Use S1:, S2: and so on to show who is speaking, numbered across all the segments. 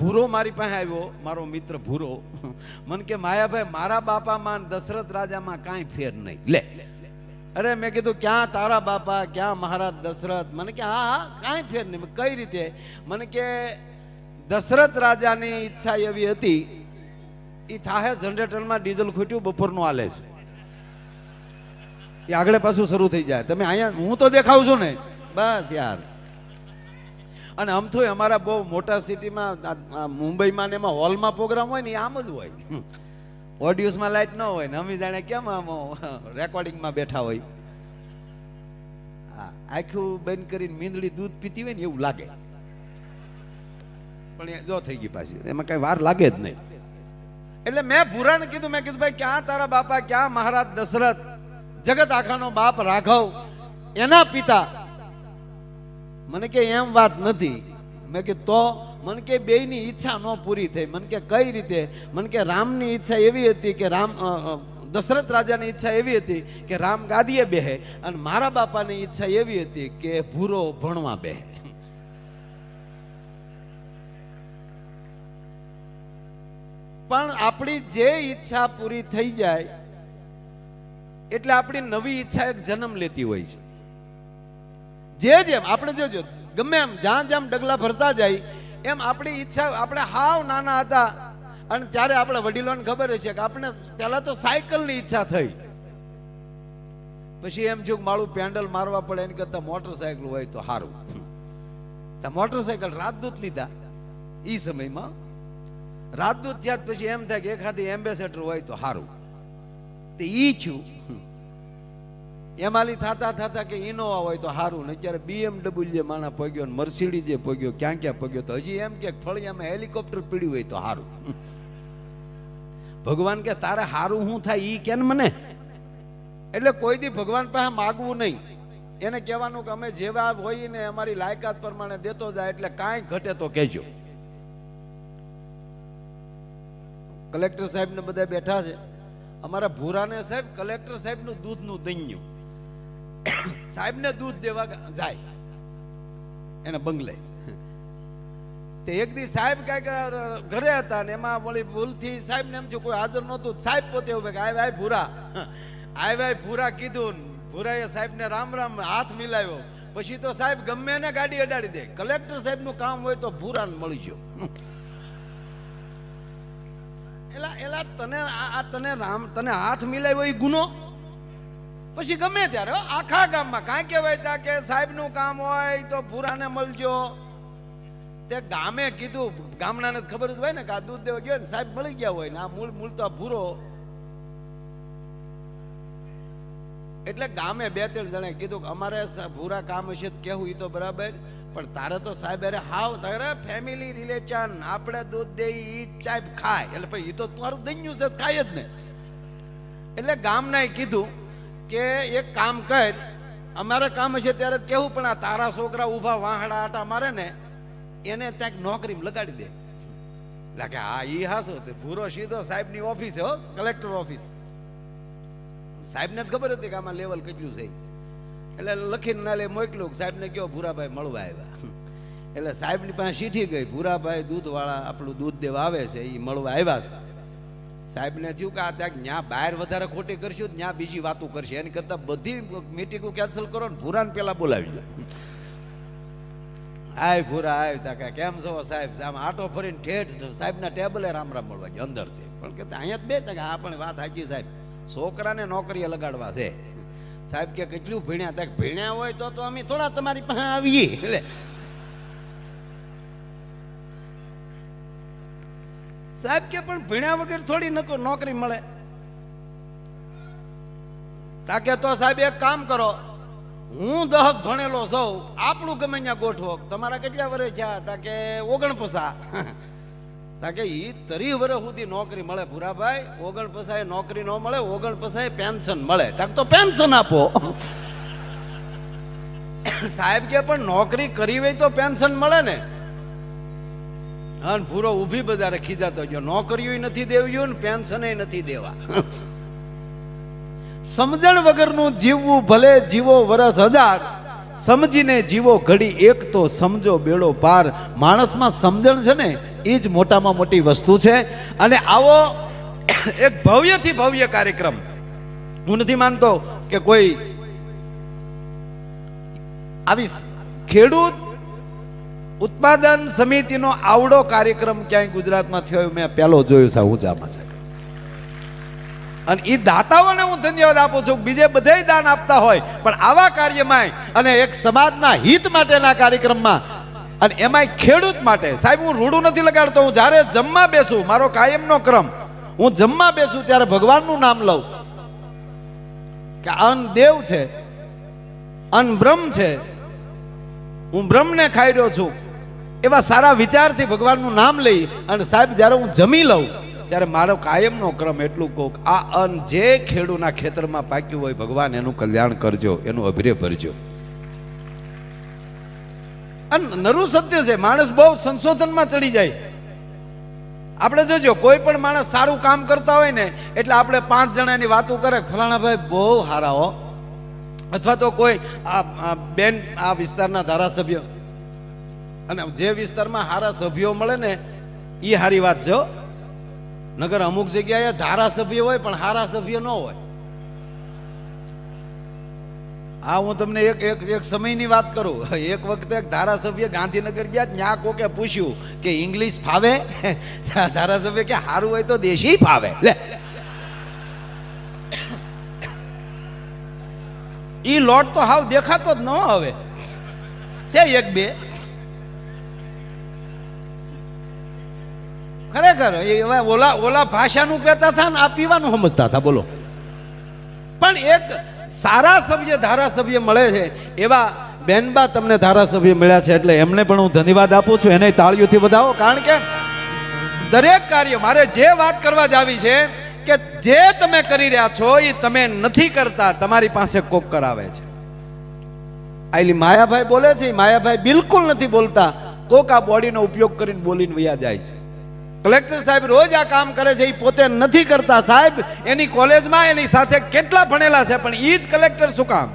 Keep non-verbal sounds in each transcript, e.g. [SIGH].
S1: ભૂરો મારી પાસે આવ્યો, મારો મિત્ર ભૂરો. મન કે, માયાભાઈ, મારા બાપામાં દશરથ રાજામાં કાંઈ ફેર નહીં. લે. અરે મેં કીધું, ક્યાં તારા બાપા, ક્યાં મહારાજ દશરથ? મને કે, હા હા, કાંઈ ફેર નહીં. કઈ રીતે? મને કે, દશરથ રાજાની ઈચ્છા એવી હતી એ થાહે જનરેટરમાં ડીઝલ ખૂટ્યું, બપોરનું આલે છે. એ આગળ પાછું શરૂ થઈ જાય. તમે અહીંયા, હું તો દેખાવ છું ને. બસ યાર. અને આમ તો અમારા બહુ મોટા સિટીમાં મુંબઈમાં ને એમાં હોલમાં પ્રોગ્રામ હોય ને આમ જ હોય. ઓડિયોસમાં લાઈટ ન હોય ને અમે જાણે કેમ આમ રેકોર્ડિંગમાં બેઠા હોય. આખું બંધ કરીને મીંદડી દૂધ પીતી હોય ને એવું લાગે. પણ એ જો થઈ ગઈ પાછી. એમાં કઈ વાર લાગે જ નહીં. એટલે મેં પુરાણ કીધું, મેં કીધું, ભાઈ, ક્યાં તારા બાપા, ક્યાં મહારાજ દશરથ? જગત આખાનો બાપ રાઘવ. એના પિતા મને કે એમ વાત નથી. મેં કે તો? મને કે બેયની ઈચ્છા ન પૂરી થઈ. મને કે કઈ રીતે? મને કે રામની ઈચ્છા એવી હતી કે રામ દશરથ રાજાની ઈચ્છા એવી હતી કે રામ ગાદીએ બેહે અને મારા બાપાની ઈચ્છા એવી હતી કે ભૂરો ભણવા બેહે. પણ આપણી જે ઈચ્છા પૂરી થઈ જાય, એટલે આપણી નવી ઈચ્છા એક જન્મ લેતી હોય છે. જે જેમ આપણે જોજો ગમે એમ જ્યાં જ્યાં ડગલા ભરતા જાય, એમ આપણી ઈચ્છા, આપણે હાવ નાના હતા. અને ત્યારે આપણે વડીલોને ખબર છે કે આપણે પહેલા તો સાયકલની ઈચ્છા થઈ. પછી એમ જો મારું પેન્ડલ મારવા પડે, એની કરતા મોટરસાયકલ હોય તો સારું મોટરસાયકલ રાજદૂત લીધા. એ સમયમાં રાજદૂત થયા પછી એમ થાય કે એખાદી એમ્બેસેડર હોય તો સારું તે ઈ છું એમાલી થાતા થાતા કે ઇનોવા હોય તો સારું ને અત્યારે બીએમડબલ્યુ જે માણા પગ્યો ને મર્સિડી જે પગ્યો, ક્યાં ક્યાં પગ્યો તો હજી એમ કે ફળિયામાં હેલિકોપ્ટર પીડ્યું હોય તો સારું ભગવાન કે તારે સારું શું થાય ઈ કે મને? એટલે કોઈ દી ભગવાન પાસે માગવું નહીં. એને કહેવાનું કે અમે જેવા હોય ને અમારી લાયકાત પ્રમાણે દેતો જાય એટલે કાંઈ ઘટે તો કહેજો. કલેક્ટર સાહેબ ને બધા બેઠા છે. અમારા ભૂરાને સાહેબ કલેક્ટર સાહેબનું દૂધનું દૈન્યું. સાહેબને દૂધ દેવા જાય, એને બંગલે. તે એક દી સાહેબ કાંઈક ઘરે હતા ને એમાં વળી ભૂલથી સાહેબ ને એમ છે કોઈ હાજર નહોતું. સાહેબ પોતે ઉભે કે, આય ભાઈ ભૂરા. આય ભાઈ ભૂરા કીધું ભૂરાએ સાહેબને રામ રામ હાથ મિલાવ્યો. પછી તો સાહેબ ગમે એને ગાડી અડાડી દે. કલેક્ટર સાહેબનું કામ હોય તો ભૂરાને મળી ગયો. એલા એલા, તને આ તને રામ, તને હાથ મિલાવ્યો એ ગુનો? પછી ગમે ત્યારે આખા ગામમાં કાંઈ કહેવાય ત્યાં કે સાહેબનું કામ હોય તો ભૂરાને મળજો. તે ગામે કીધું, ગામડાને ખબર જ હોય ને કે આ દૂધ દેવા ગયો ને સાહેબ મળી ગયા હોય ને આ મૂળ મૂળ તો ભૂરો. એટલે ગામે બે ત્રણ જણે કીધું કે અમારે ભૂરા કામ હશે કેવું એ તો બરાબર, પણ તારે તો સાહેબ અરે હાવ, તારે ફેમિલી રિલેશન આપણે દૂધ દે એ ચાય ખાય. એટલે એ તો તારું દૈન્યું છે, ખાય જ ને. એટલે ગામનાએ કીધું કે એક કામ કર, અમારે કામ હશે ત્યારે કેવું, પણ આ તારા છોકરા ઊભા વાહડા આટા મારે ને, એને ત્યાં નોકરી લગાડી દે. એટલે કે હા, ઈ હાસો, તે ભૂરો સીધો સાહેબની ઓફિસ, હો, કલેક્ટર ઓફિસ. સાહેબને જ ખબર હતી કે આમાં લેવલ કેટલું છે. એટલે લખીને ના લે મોકલ્યું કે સાહેબને કયો ભૂરાભાઈ મળવા આવ્યા. એટલે સાહેબની પાસે સીઠી ગઈ, ભૂરાભાઈ દૂધવાળા આપણું દૂધ દેવા આવે છે એ મળવા આવ્યા છે. સાહેબને થયું કે આ ત્યાં બહાર વધારે ખોટી કરશું, ત્યાં બીજી વાતો કરશે. એની કરતાં બધી મીટિંગો કેન્સલ કરો ને ભૂરાને પેલા બોલાવી લો. આય ભૂરા, આય તા કે, કેમ છો સાહેબ? આમ આટો ફરીને ઠેઠ સાહેબના ટેબલે રામ રામ મળવા ગયો, અંદરથી. પણ કે અહીંયા જ બે તા હા પણ વાત સાચી સાહેબ. છોકરાને નોકરીએ લગાડવા છે. સાહેબ કે કેટલું ભણ્યા ત્યાં ભણ્યા હોય તો તો અમે થોડા તમારી પાસે આવીએ. એટલે સાહેબ કે પણ ભણ્યા વગર થોડી નકો નોકરી મળે. તાકે તો સાહેબ એક કામ કરો, હું દહક ભણેલો સૌ, આપણું ગમે ત્યાં ગોઠવો. તમારા કેટલા વર્ષ છે તાકે ઓગણપસા તાકે ઈ તરી વર્ષ સુધી નોકરી મળે ભૂરાભાઈ ઓગણપસાએ નોકરી ન મળે ઓગણપસાએ પેન્શન મળે. તાક તો પેન્શન આપો. સાહેબ કે પણ નોકરી કરી હોય તો પેન્શન મળે ને. હા પૂરો ઊભી બજારે ખીજાતો ગયો નોકરીઓ નથી દેવ્યું ને પેન્શને નથી દેવા. સમજણ વગરનું જીવવું ભલે જીવો વરસ હજાર, સમજીને જીવો ઘડી એક તો સમજો બેડો પાર. માણસમાં સમજણ છે ને એ જ મોટામાં મોટી વસ્તુ છે. અને આવો એક ભવ્યથી ભવ્ય કાર્યક્રમ. હું નથી માનતો કે કોઈ આવી ખેડૂત ઉત્પાદન સમિતિનો આવડો કાર્યક્રમ ક્યાંય ગુજરાતમાં થયો મેં પહેલો જોયો છે ઊંચામાં સાહેબ અને એ દાતાઓને હું ધન્યવાદ આપું છું, બીજે બધે દાન આપતા હોય, પણ આવા કાર્યમાં અને એક સમાજના હિત માટેના કાર્યક્રમમાં અને એમાંય ખેડૂત માટે, સાહેબ, હું રૂડું નથી લગાડતો, હું જ્યારે જમવા બેસું, મારો કાયમનો ક્રમ, હું જમવા બેસું ત્યારે ભગવાનનું નામ લઉં. કે અન દેવ છે, અન બ્રહ્મ છે, હું બ્રહ્મને ખાઈ રહ્યો છું એવા સારા વિચારથી ભગવાનનું નામ લઈ અને સાહેબ, જ્યારે હું જમી લઉં, ત્યારે મારો કાયમનો ક્રમ એટલું કહું આ અન્ન જે ખેડૂના ખેતરમાં પાક્યું હોય ભગવાન એનું કલ્યાણ કરજો, એનું અભિરે ભરજો. અને નરું સત્ય છે, માણસ બહુ સંશોધનમાં ચડી જાય આપણે જોજો, કોઈ પણ માણસ સારું કામ કરતા હોય ને, એટલે આપણે પાંચ જણાની વાતો કરે ફલાણા ભાઈ, બહુ સારા હો. અથવા તો કોઈ આ બેન, આ વિસ્તારના ધારાસભ્ય અને જે વિસ્તારમાં સારા સભ્યો મળે ને એ સારી વાત જો નગર અમુક જગ્યાએ ધારાસભ્ય હોય, પણ સારા સભ્ય ન હોય. આ હું તમને એક એક એક સમયની વાત કરું. [LAUGHS] એક વખતે એક ધારાસભ્ય ગાંધીનગર ગયા, ત્યાં કોકે પૂછ્યું કે ઇંગ્લિશ ફાવે? [LAUGHS] ધારાસભ્ય કે સારું હોય તો દેશી ફાવે. લે. ઈ લોટ તો હાવ દેખાતો જ ન હવે. છે એક બે. ખરેખર, એ હવે ઓલા ઓલા ભાષાનું કહેતા હતા ને આ પીવાનું સમજતા હતા, બોલો. પણ એક સારા સભ્ય, ધારાસભ્ય મળે છે, એવા બેનબા તમને ધારાસભ્ય મળ્યા છે, એટલે એમને પણ હું ધન્યવાદ આપું છું, એને તાળીઓથી વધાવો, કારણ કે દરેક કાર્ય, મારે જે વાત કરવા જ આવી છે, કે જે તમે કરી રહ્યા છો, એ તમે નથી કરતા, તમારી પાસે કોક કરાવે છે. આઈલી માયાભાઈ બોલે છે, માયાભાઈ બિલકુલ નથી બોલતા, કોક આ બોડીનો ઉપયોગ કરીને બોલીને વયા જાય છે. કલેક્ટર સાહેબ રોજ આ કામ કરે છે, એ પોતે નથી કરતા સાહેબ. એની કોલેજમાં એની સાથે કેટલા ભણેલા છે, પણ એ જ કલેક્ટર શું કામ?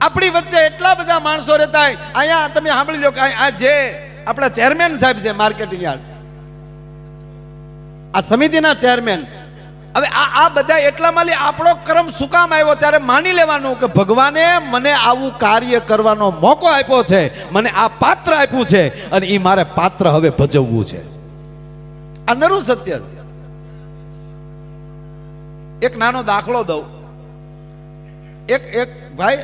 S1: આપણી વચ્ચે એટલા બધા માણસો રહેતા હોય. અહીંયા તમે સાંભળી લો કે આ જે આપણા ચેરમેન સાહેબ છે માર્કેટિંગ યાર્ડ. આ સમિતિના ચેરમેન હવે આ આ બધા એટલામાં લે આપણો ક્રમ શું કામ આવ્યો? ત્યારે માની લેવાનું કે ભગવાને મને આવું કાર્ય કરવાનો મોકો આપ્યો છે, મને આ પાત્ર આપ્યું છે, અને એ મારે પાત્ર હવે ભજવવું છે. આ નરું સત્ય એક નાનો દાખલો દઉં. એક એક ભાઈ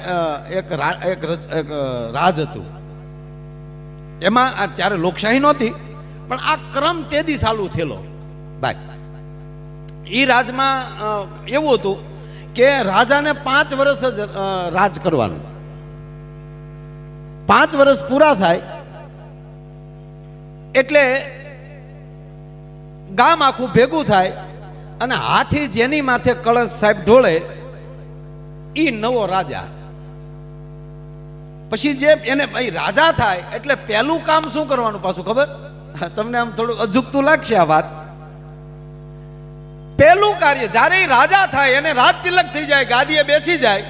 S1: એક એક રજ- હતું. એમાં ત્યારે લોકશાહી નહોતી, પણ આ ક્રમ તેદી ચાલુ થયેલો. ભાઈ એ રાજમાં એવું હતું કે રાજાને પાંચ વર્ષ જ રાજ કરવાનું. પાંચ વર્ષ પૂરા થાય, એટલે ગામ આખું ભેગું થાય અને હાથી જેની માથે કળશ સાહેબ ઢોળે એ નવો રાજા. પછી જે એને રાજા થાય, એટલે પહેલું કામ શું કરવાનું પાછું ખબર? તમને આમ થોડું અજુકતું લાગશે આ વાત. પહેલું કાર્ય, જ્યારે રાજા થાય, એને રાજ તિલક થઈ જાય, ગાદીએ બેસી જાય,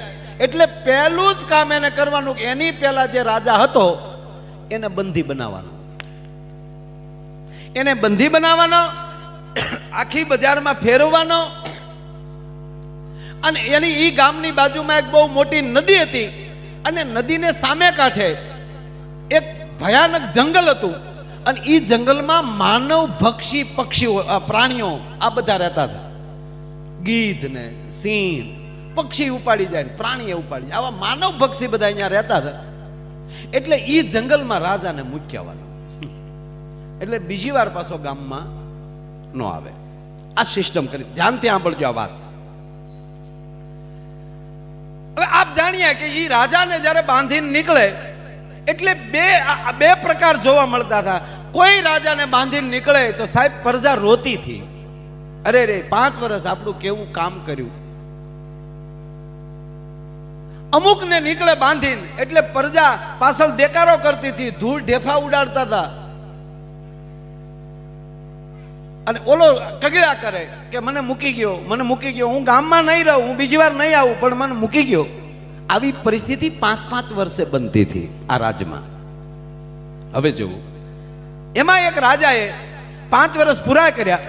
S1: એટલે પહેલું જ કામ એને કરવાનું કે એની પહેલા જે રાજા હતો, એને બંધી બનાવવાનો. એને બંધી બનાવવાનો, આખી બજારમાં ફેરવવાનો, અને એની ઈ ગામની બાજુમાં એક બહુ મોટી નદી હતી, અને નદીને સામે કાંઠે એક ભયાનક જંગલ હતું. અને એ જંગલમાં માનવ ભક્ષી પક્ષીઓ પ્રાણીઓ, આ બધા રહેતા હતા. ગીધ ને સિંહ, પક્ષી ઉપાડી જાય પ્રાણીએ ઉપાડી જાય. આવા માનવ ભક્ષી બધા અહીંયા રહેતા હતા. એટલે એ જંગલમાં રાજાને મૂક્યાવાનો. એટલે બીજી વાર પાછો ગામમાં ન આવે. આ સિસ્ટમ કરી. ધ્યાનથી સાંભળજો આ વાત. હવે આપ જાણીએ કે એ રાજાને જ્યારે બાંધીને નીકળે એટલે બે બે પ્રકાર જોવા મળતા હતા. કોઈ રાજાને બાંધીને નીકળે તો સાહેબ પ્રજા રોતી હતી. અરે રે, પાંચ વર્ષ આપણું કેવું કામ કર્યું? અમુકને નીકળે બાંધીને, એટલે પ્રજા પાછળ દેકારો કરતી હતી, ધૂળ ઢેફા ઉડાડતા હતા. અને ઓલો કગડા કરે કે, મને મૂકી ગયો, મને મૂકી ગયો, હું ગામમાં નહીં રહું, હું બીજી વાર નહીં આવું, પણ મને મૂકી ગયો. આવી પરિસ્થિતિ પાંચ પાંચ વર્ષે બનતી હતી આ રાજમાં. હવે જુઓ એમાં એક રાજાએ પાંચ વર્ષ પૂરા કર્યા.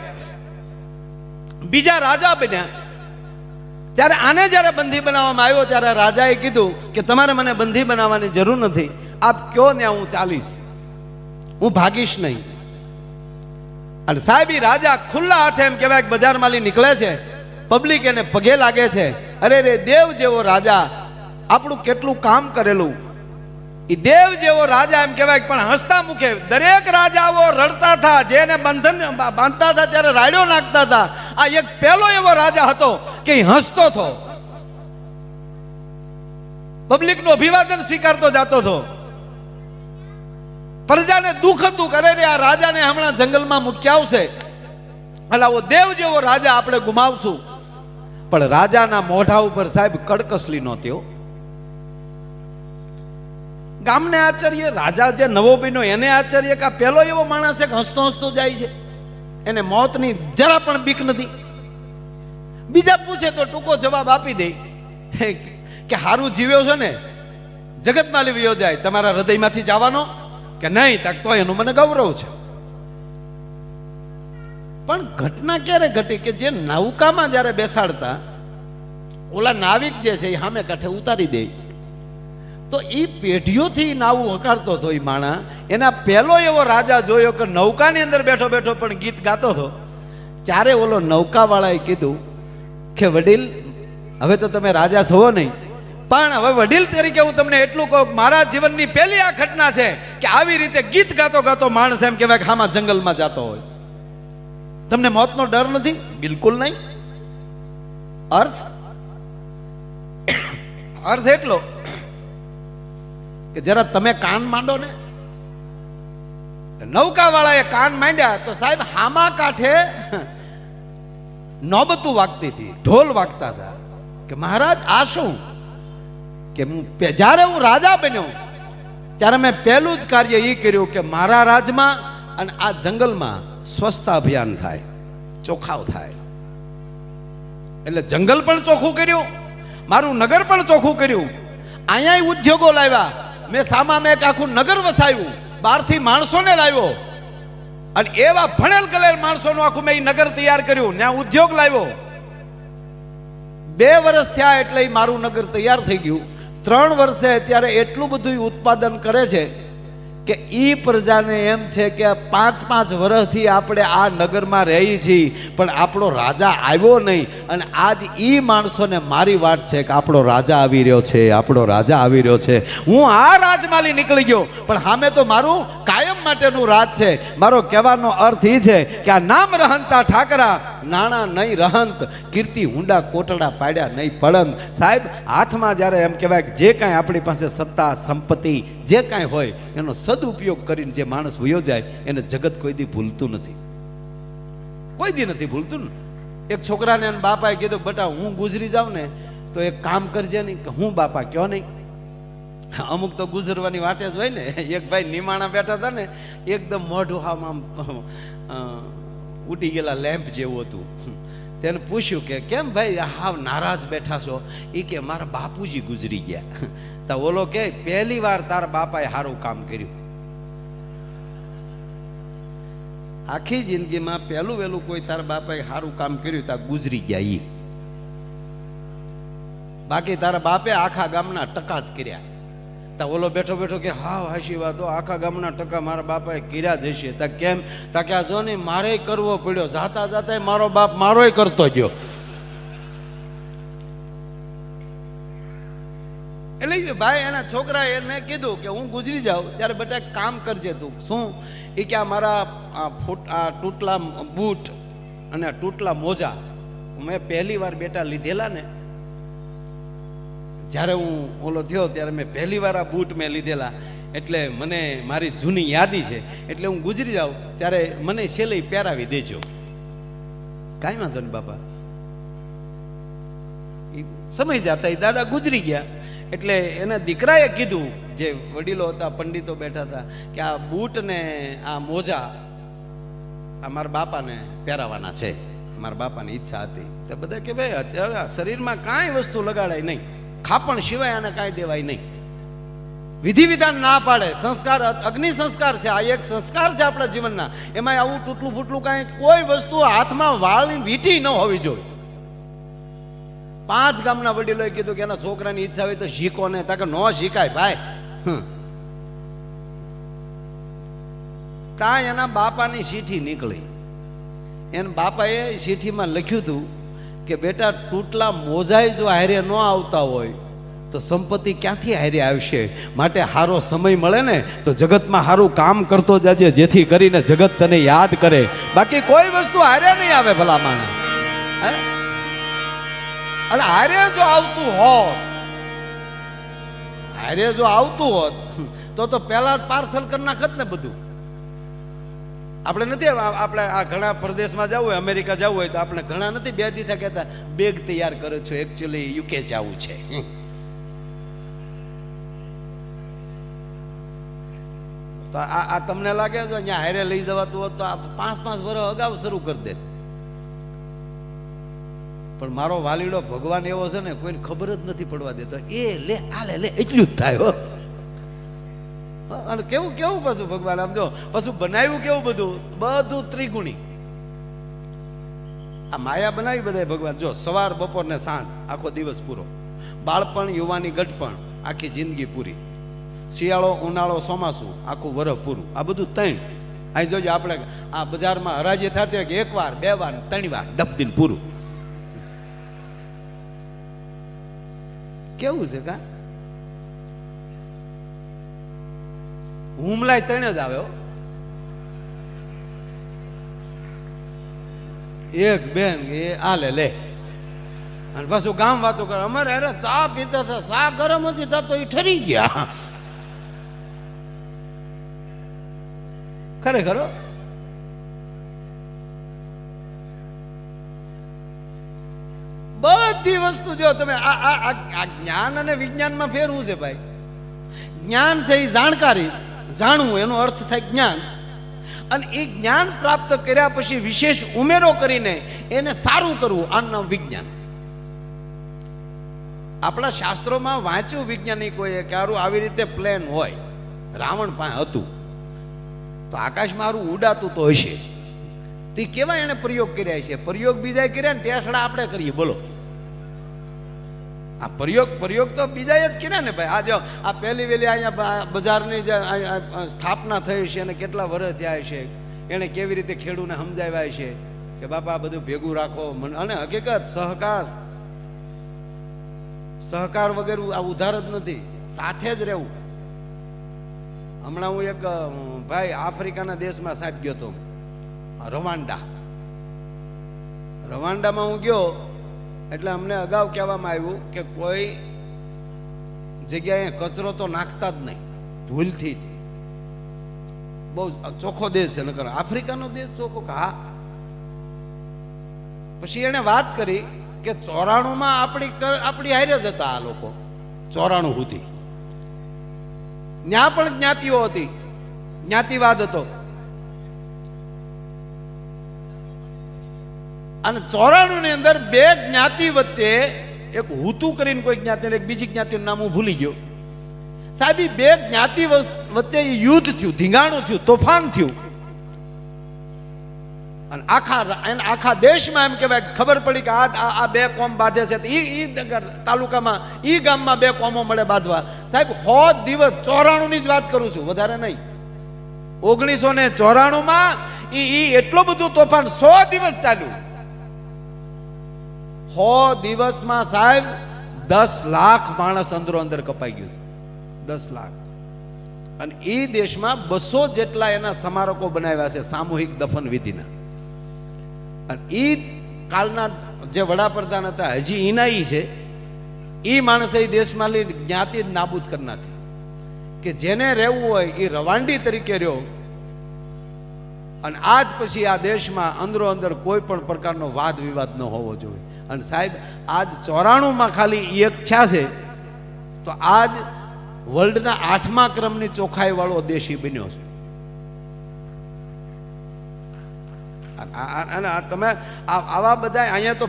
S1: બીજા રાજા બન્યા. ત્યારે આને જ્યારે બંધી બનાવવામાં આવ્યો, ત્યારે રાજાએ કીધું કે તમારે મને બંધી બનાવવાની જરૂર નથી. આપ કયો ને હું ચાલીશ? હું ભાગીશ નહીં. અને સાહેબ રાજા ખુલ્લા હાથે એમ કહેવાય બજારમાંથી નીકળે છે. પબ્લિક એને પગે લાગે છે. અરે રે, દેવ જેવો રાજા આપણું કેટલું કામ કરેલું. એ દેવ જેવો રાજા એમ કહેવાય પણ હસતા મુખે દરેક રાજાઓ રડતા હતા, જેને બંધન બાંધતા હતા ત્યારે રાડ્યો નાખતા હતા, આ એક પહેલો એવો રાજા હતો કે હસતો હતો. પબ્લિકનું અભિવાદન સ્વીકારતો જતો હતો. પ્રજાને દુઃખ હતું કરે રે, આ રાજાને હમણાં જંગલમાં મૂક્યા આવશે. એટલે આવો દેવ જેવો રાજા આપણે ગુમાવશું. પણ રાજાના મોઢા ઉપર સાહેબ કડકસલી નહોતી ગામને આચાર્ય રાજા જે નવો બન્યો, એને આચાર્ય કે પેલો એવો માણસ છે કે હસતો હસતો જાય છે. એને મોતની જરા પણ બીક નથી. બીજા પૂછે તો ટૂંકો જવાબ આપી દે. કે હારું જીવ્યો છે ને? જગતમાં લીવ્યો જાય તમારા હૃદયમાંથી જવાનો? કે નહીં, તક તો એનું મને ગૌરવ છે. પણ ઘટના ક્યારે ઘટી કે જે નૌકામાં જ્યારે બેસાડતા, ઓલા નાવિક જે છે એ સામે કાંઠે ઉતારી દે. તો એ પેઢીઓથી નાવું હકારતો હતો એ માણા. એના પહેલો એવો રાજા જોયો કે નૌકાની અંદર બેઠો બેઠો પણ ગીત ગાતો હતો. ત્યારે ઓલો નૌકાવાળાએ કીધું કે વડીલ, હવે તો તમે રાજા છો નહીં. પણ હવે વડીલ તરીકે હું તમને એટલું કહું મારા જીવનની પહેલી આ ઘટના છે કે આવી રીતે ગીત ગાતો ગાતો માણસ એમ કહેવાય કે આમાં જંગલમાં જતો હોય. તમને મોતનો ડર નથી? બિલકુલ નહીં. અર્થ? અર્થ એટલો કે જરા તમે કાન માંડો ને? નૌકા વાળાએ કાન માંડ્યા તો સાહેબ હામા કાંઠે નોબતું વાગતી હતી, ઢોલ વાગતા હતા. કે મહારાજ, આ શું? કે હું જ્યારે હું રાજા બન્યો, ત્યારે મેં પહેલું જ કાર્ય એ કર્યું કે મારા રાજમાં અને આ જંગલમાં સ્વચ્છતા અભિયાન થાય ચોખાવ થાય. એટલે જંગલ પણ ચોખ્ખું કર્યું, મારું નગર પણ ચોખ્ખું કર્યું. અહીંયા ઉદ્યોગો લાવ્યા મેં સામા મેં એક આખું નગર વસાવ્યું. બહારથી માણસોને લાવ્યો. અને એવા ભણેલ ગલેલ માણસોનું આખું મેં નગર તૈયાર કર્યું. ત્યાં ઉદ્યોગ લાવ્યો. બે વર્ષ થયા એટલે મારું નગર તૈયાર થઈ ગયું. ત્રણ વર્ષે અત્યારે એટલું બધું ઉત્પાદન કરે છે કે એ પ્રજાને એમ છે કે પાંચ પાંચ વર્ષથી આપણે આ નગરમાં રહી છીએ પણ આપણો રાજા આવ્યો નહીં. અને આજ એ માણસોને મારી વાત છે કે આપણો રાજા આવી રહ્યો છે, આપણો રાજા આવી રહ્યો છે. હું આ રાજમાલી નીકળી ગયો, પણ સામે તો મારું કાયમ માટેનું રાજ છે. મારો કહેવાનો અર્થ એ છે કે આ નામ રહંતા ઠાકરા, નાણા નહીં રહંત, કીર્તિ હુંડા કોટડા પાડ્યા નહીં પડંત. સાહેબ, હાથમાં જ્યારે એમ કહેવાય કે જે કાંઈ આપણી પાસે સત્તા, સંપત્તિ, જે કાંઈ હોય, એનો સદુપયોગ કરીને જે માણસ વયો જાય, એને જગત કોઈ દી ભૂલતું નથી. કોઈ દી નથી ભૂલતું ને. એક છોકરાને અને બાપાએ કીધું, બટા, હું ગુજરી જાઉં ને, તો એક કામ કરજે નહીં. કે, હું બાપા, કયો નહીં? અમુક તો ગુજરવાની વાટે જ હોય ને. એક ભાઈ નિમાણા બેઠા હતા ને, એકદમ મોઢું આમ આમ ઉટી ગયેલા લેમ્પ જેવું હતું. તેને પૂછ્યું કે, કેમ ભાઈ હાવ નારાજ બેઠા છો? એ કે, મારા બાપુજી ગુજરી ગયા. તો ઓલો કે, પહેલી વાર તારા બાપાએ સારું કામ કર્યું. આખી જિંદગીમાં પહેલું વહેલું કોઈ તારા બાપાએ સારું કામ કર્યું તા ગુજરી ગયા એ બાકી તારા બાપે આખા ગામના ટકા જ કર્યા. તા ઓલો બેઠો બેઠો કે, હા, હાશી વાત, આખા ગામના ટકા મારા બાપાએ કર્યા જ હશે. તા કેમ? તા કે, આ જો ને મારે કરવો પડ્યો. જાતા જાતા મારો બાપ મારોય કરતો ગયો. એટલે ભાઈ એના છોકરાએ એને કીધું કે હું ગુજરી જાઉં, ત્યારે બેટા કામ કરજે તું. શું? એ કે મારા, આ તૂટલા બૂટ અને તૂટલા મોજા મેં પહેલી વાર બેટા લીધેલા ને. જ્યારે હું ઓલો થયો ત્યારે મેં પહેલી વાર આ બૂટ મેં લીધેલા. એટલે મને મારી જૂની યાદી છે. એટલે હું ગુજરી જાઉં, ત્યારે મને છેલ્લે પહેરાવી દેજો. કાંઈ વાંધો નહીં બાપા. સમય જતા એ દાદા ગુજરી ગયા. એટલે એના દીકરાએ કીધું, જે વડીલો હતા, પંડિતો બેઠા હતા, કે આ બૂટ ને આ મોજા આ મારા બાપાને પહેરાવાના છે. મારા બાપાની ઈચ્છા હતી. તો બધા કે ભાઈ, અત્યારે શરીરમાં કાંઈ વસ્તુ લગાડાય નહીં. ખાપણ સિવાય આને કાંઈ દેવાય નહીં. વિધિ વિધાન ના પાડે. સંસ્કાર, અગ્નિ સંસ્કાર છે. આ એક સંસ્કાર છે આપણા જીવનના. એમાં આવું તૂટલું ફૂટલું કાંઈ કોઈ વસ્તુ હાથમાં વાળી વીટી ન હોવી જોઈએ. પાંચ ગામના વડીલોએ કીધું કે એના છોકરાની ઈચ્છા હોય તો શીખો ને. તાકે ન શીખાય ભાઈ. તા એના બાપાની ચીઠી નીકળી. એને બાપાએ ચીઠીમાં લખ્યું હતું કે બેટા તૂટલા મોજાય જો હારે ન આવતા હોય તો સંપત્તિ ક્યાંથી હારે આવશે? માટે સારો સમય મળે ને તો જગતમાં સારું કામ કરતો જાજે જેથી કરીને જગત તને યાદ કરે. બાકી કોઈ વસ્તુ હારે નહીં આવે ભલા માણસ. હે? અને હારે જો આવતું હોત, હારે જો આવતું હોત, તો તો પહેલા પાર્સલ કરી નાખત ને બધું. આપણે નથી આપણે આ ઘણા પ્રદેશમાં જવું હોય, અમેરિકા જવું હોય, તો આપણે ઘણા નથી બે દીધા કહેતા, બેગ તૈયાર કરો છો એકચ્યુઅલી યુકે જવું છે. તો આ તમને લાગે છે, અહીંયા હારે લઈ જવાતું હોત તો આ પાંચ પાંચ વર્ષ અગાઉ શરૂ કરી દે પણ મારો વાલીડો ભગવાન એવો છે ને, કોઈને ખબર જ નથી પડવા દેતો. એ લે, આ લે લે, એટલું જ થાય, હો. અને કેવું કેવું પાછું ભગવાન, આમ જો, પાછું બનાવ્યું કેવું બધું? બધું ત્રિગુણી. આ માયા બનાવી બધાય ભગવાન. જો, સવાર, બપોર ને સાંજ, આખો દિવસ પૂરો. બાળપણ, યુવાની ગટપણ આખી જિંદગી પૂરી. શિયાળો, ઉનાળો, ચોમાસું, આખું વરહ પૂરું. આ બધું ત્રણ. અહીં જોજો આપણે, આ બજારમાં હરાજી થતી હોય કે એક વાર, બે વાર, ત્રણ વાર ડબદીન પૂરું. કેવું છે કા? હુમલાય ત્રણે જ આવ્યો એક બેન એ આ લે લે. અને પાછું ગામ વાતો કરે. અમારે અરે ચા પીતા હતા ચા ગરમ હતી થતો એ ઠરી ગયા. ખરેખર બધી વસ્તુ જો તમે આ આ આ- આ જ્ઞાન અને વિજ્ઞાનમાં ફેરવું છે ભાઈ. જ્ઞાન છે એ જાણકારી. જાણવું, એનો અર્થ થાય જ્ઞાન. અને એ જ્ઞાન પ્રાપ્ત કર્યા પછી વિશેષ ઉમેરો કરીને એને સારું કરવું આનું નામ વિજ્ઞાન. આપણા શાસ્ત્રોમાં વાંચ્યું વૈજ્ઞાનિકોએ કે આરું આવી રીતે પ્લેન હોય, રાવણ પાસે હતું. તો આકાશમાં આરું ઉડાતું તો હશે તો એ કેવા એને પ્રયોગ કર્યા છે? પ્રયોગ બીજા કર્યા ને ટેસડા આપણે કરીએ, બોલો. આ પ્રયોગ પ્રયોગ તો બીજાએ જ કર્યા ને ભાઈ. આ જો, આ પહેલી વેલી અહીંયા બજારની જે સ્થાપના થઈ છે અને કેટલા વર્ષ થયા છે? એણે કેવી રીતે ખેડૂને સમજાવ્યા છે? કે બાપા, આ બધું ભેગું રાખો. અને હકીકત, સહકાર. સહકાર વગર આ ઉધાર જ નથી. સાથે જ રહેવું. હમણાં હું એક ભાઈ આફ્રિકાના દેશમાં સાહેબ ગયો હતો. રવાંડા. રવાંડામાં હું ગયો, એટલે અમને અગાઉ કહેવામાં આવ્યું કે કોઈ જગ્યાએ કચરો તો નાખતા જ નહીં. ભૂલથી બહુ ચોખ્ખો દેશ છે, નકર આફ્રિકાનો દેશ ચોખ્ખો હા. પછી એણે વાત કરી કે ચોરાણુંમાં આપણી આપણી હારે જ હતા આ લોકો. ચોરાણું સુધી ત્યાં પણ જ્ઞાતિઓ હતી. જ્ઞાતિવાદ હતો. અને ચોરાણું ની અંદર બે જ્ઞાતિ વચ્ચે એક હુતુ કરીને કોઈ જ્ઞાતિ એક બીજી જ્ઞાતિનું નામ હું ભૂલી ગયો. સાહેબ બે જ્ઞાતિ વચ્ચે યુદ્ધ થયું, ધીંગાણું થયું, તોફાન થયું. અને આખા એને આખા દેશમાં એમ કહેવાય ખબર પડી કે આ, આ- બે કોમ બાંધે છે ઈ નગર તાલુકામાં એ ગામમાં બે કોમો મળે બાંધવા. સાહેબ, હો દિવસ ચોરાણુંની જ વાત કરું છું, વધારે નહીં. ઓગણીસો ને ચોરાણુંમાં એ એટલું બધું તોફાન સો દિવસ ચાલ્યું. સો દિવસમાં સાહેબ, દસ લાખ માણસ અંદરો અંદર કપાઈ ગયું છે. દસ લાખ. અને એ દેશમાં બસો જેટલા એના સ્મારકો બનાવ્યા છે સામૂહિક દફન વિધિના. અને એ કાલના જે વડાપ્રધાન હતા, હજી ઇનાઈ છે એ માણસે એ દેશમાં લઈ જ્ઞાતિ જ નાબૂદ કરી નાખી. કે જેને રહેવું હોય એ રવાંડી તરીકે રહ્યો. અને આજ પછી આ દેશમાં અંદરો અંદર કોઈ પણ પ્રકારનો વાદ વિવાદ ન હોવો જોઈએ. અને સાહેબ, આજ ચોરાણુંમાં ખાલી એક છા છે, તો આજ વર્લ્ડના આઠમા ક્રમની ચોખાઈ વાળો દેશ બન્યો છે. અને તમે આવા બધા અહીંયા તો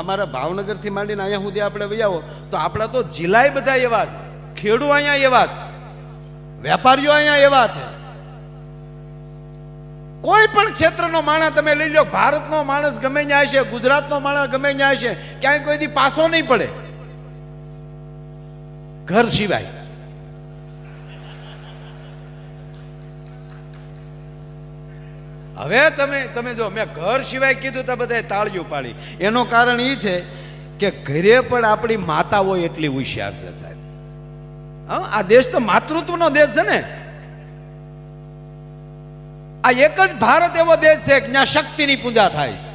S1: અમારા ભાવનગરથી માંડીને અહીંયા સુધી આપણે વૈયાવો તો આપણા તો જિલ્લાય બધા એવા છે, ખેડૂ અહીંયા એવા છે, વેપારીઓ અહીંયા એવા છે. કોઈ પણ ક્ષેત્રનો માણસ તમે લઈ લો, ભારતનો માણસ ગમે ત્યાં છે ગુજરાતનો માણસ ગમે ત્યાં છે ક્યાંય કોઈ દી પાસો નહીં પડે. ઘર સિવાય. હવે તમે તમે જો, મેં ઘર સિવાય કીધું તો બધાએ તાળીઓ પાડી. એનું કારણ એ છે કે ઘરે પણ આપણી માતા હોય એટલી હોશિયાર છે સાહેબ. હા, આ દેશ તો માતૃત્વનો દેશ છે ને. આ એક જ ભારત એવો દેશ છે જ્યાં શક્તિની પૂજા થાય છે.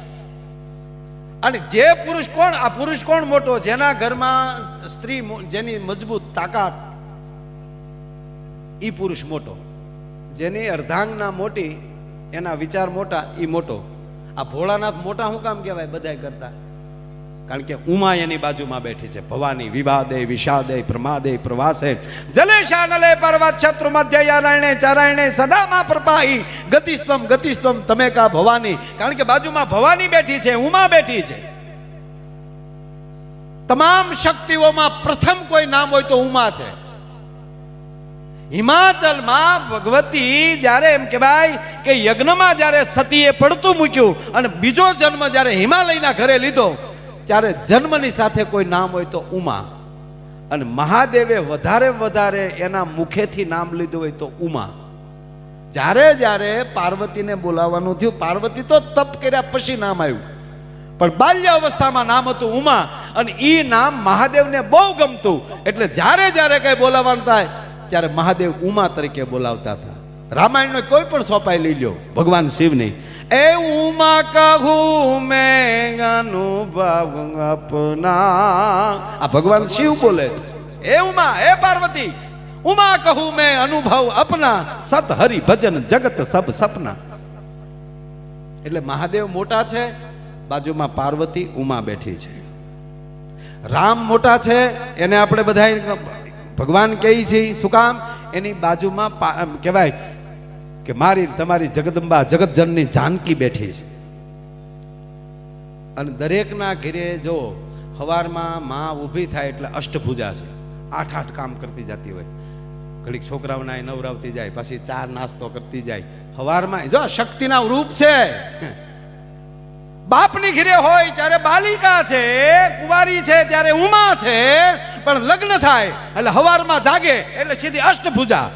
S1: અને જે પુરુષ કોણ, આ પુરુષ કોણ મોટો? જેના ઘરમાં સ્ત્રી જેની મજબૂત તાકાત, ઈ પુરુષ મોટો. જેની અર્ધાંગના મોટી, એના વિચાર મોટા, ઈ મોટો. આ ભોળાનાથ મોટા શું કામ કહેવાય? બધાય કરતા. કારણ કે ઉમા એની બાજુમાં બેઠી છે. ભવાની વિવાદે, વિષાદે, પ્રમાદે, પ્રવાસે. જલેશાનલે પર્વત શત્રુ મધ્ય યારાયણે, ચારાયણે, સદામાં પ્રપાહી ગતિસ્તમ ગતિસ્તમ તમે કા ભવાની? કારણ કે બાજુમાં ભવાની બેઠી છે, ઉમા બેઠી છે. તમામ શક્તિઓમાં પ્રથમ કોઈ નામ હોય તો ઉમા છે. હિમાચલમાં ભગવતી જ્યારે એમ કહેવાય કે યજ્ઞમાં જ્યારે સતીએ પડતું મૂક્યું અને બીજો જન્મ જ્યારે હિમાલયના ઘરે લીધો ત્યારે જન્મની સાથે કોઈ નામ હોય તો ઉમા. અને મહાદેવે વધારે વધારે એના મુખેથી નામ લીધું હોય તો ઉમા. જ્યારે જ્યારે પાર્વતીને બોલાવવાનું થયું, પાર્વતી તો તપ કર્યા પછી નામ આવ્યું. પણ બાલ્ય અવસ્થામાં નામ હતું ઉમા અને એ નામ મહાદેવને બહુ ગમતું. એટલે જ્યારે જ્યારે કઈ બોલાવવાનું થાય, ત્યારે મહાદેવ ઉમા તરીકે બોલાવતા હતા. રામાયણનો કોઈ પણ સોપાઈ લઈ લ્યો, ભગવાન શિવની. એ ઉમા કહું મેં અનુભવ અપના. આ ભગવાન શિવ બોલે ઉમા એ પાર્વતી, ઉમા કહું મેં અનુભવ અપના. સત હરિ ભજન જગત સબ સપના. એટલે મહાદેવ મોટા છે, બાજુમાં પાર્વતી ઉમા બેઠી છે. રામ મોટા છે, એને આપણે બધા ભગવાન કહી છે, શું કામ? એની બાજુમાં કહેવાય કે મારી તમારી જગદંબા જગતજનની જાનકી બેઠી છે. અને દરેકના ઘરે જો સવારમાં માં ઊભી થાય એટલે અષ્ટભુજા છે. આઠ આઠ કામ કરતી જતી હોય. ઘડીક છોકરાઓના નવરાવતી જાય, પછી ચાર નાસ્તો કરતી જાય. સવારમાં જો શક્તિના રૂપ છે. બાપની ઘરે હોય ત્યારે બાલિકા છે, કુંવારી છે, ત્યારે ઉમા છે, પણ લગ્ન થાય એટલે હવારમાં જાગે એટલે સીધી અષ્ટભુજા.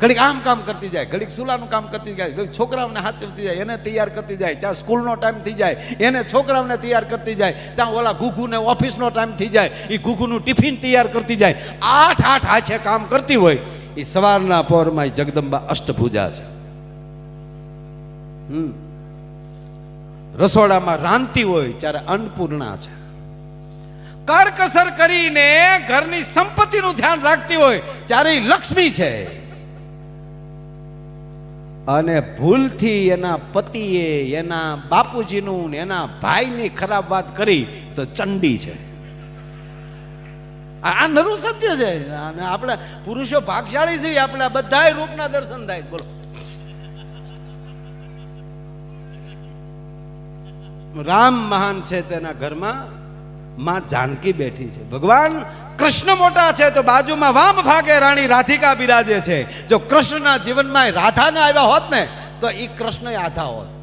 S1: ઘડીક આમ કામ કરતી જાય, ઘડીક સુલાનું કામ કરતી જાય, ઘડીક છોકરાઓને હાચવતી જાય, એને તૈયાર કરતી જાય, ત્યાં સ્કૂલનો ટાઈમ થઈ જાય, એને છોકરાઓને તૈયાર કરતી જાય, ત્યાં ઓલા ઘૂઘુને ઓફિસનો ટાઈમ થઈ જાય એ ઘૂઘુનું ટિફિન તૈયાર કરતી જાય, આઠ આઠ હાથે કામ કરતી હોય એ સવારના પહોરમાં જગદંબા અષ્ટભુજા છે. હમ. રસોડામાં રાંધતી હોય ત્યારે અન્નપૂર્ણા છે. કરકસર કરીને ઘરની સંપત્તિનું ધ્યાન રાખતી હોય ત્યારે લક્ષ્મી છે. અને ભૂલથી એના પતિએ, એના બાપુજીનું ને એના ભાઈની ખરાબ વાત કરી તો ચંડી છે. આ નરું સત્ય છે. અને આપણે પુરુષો ભાગશાળી છીએ, આપણે બધા રૂપના દર્શન થાય બોલો. રામ મહાન છે તેના ઘરમાં. માં જાનકી બેઠી છે. ભગવાન, કૃષ્ણ મોટા છે તો બાજુમાં વામ ભાગે રાણી રાધિકા બિરાજે છે. જો કૃષ્ણના જીવનમાં રાધાને આવ્યા હોત ને, તો એ કૃષ્ણ આધા હોત.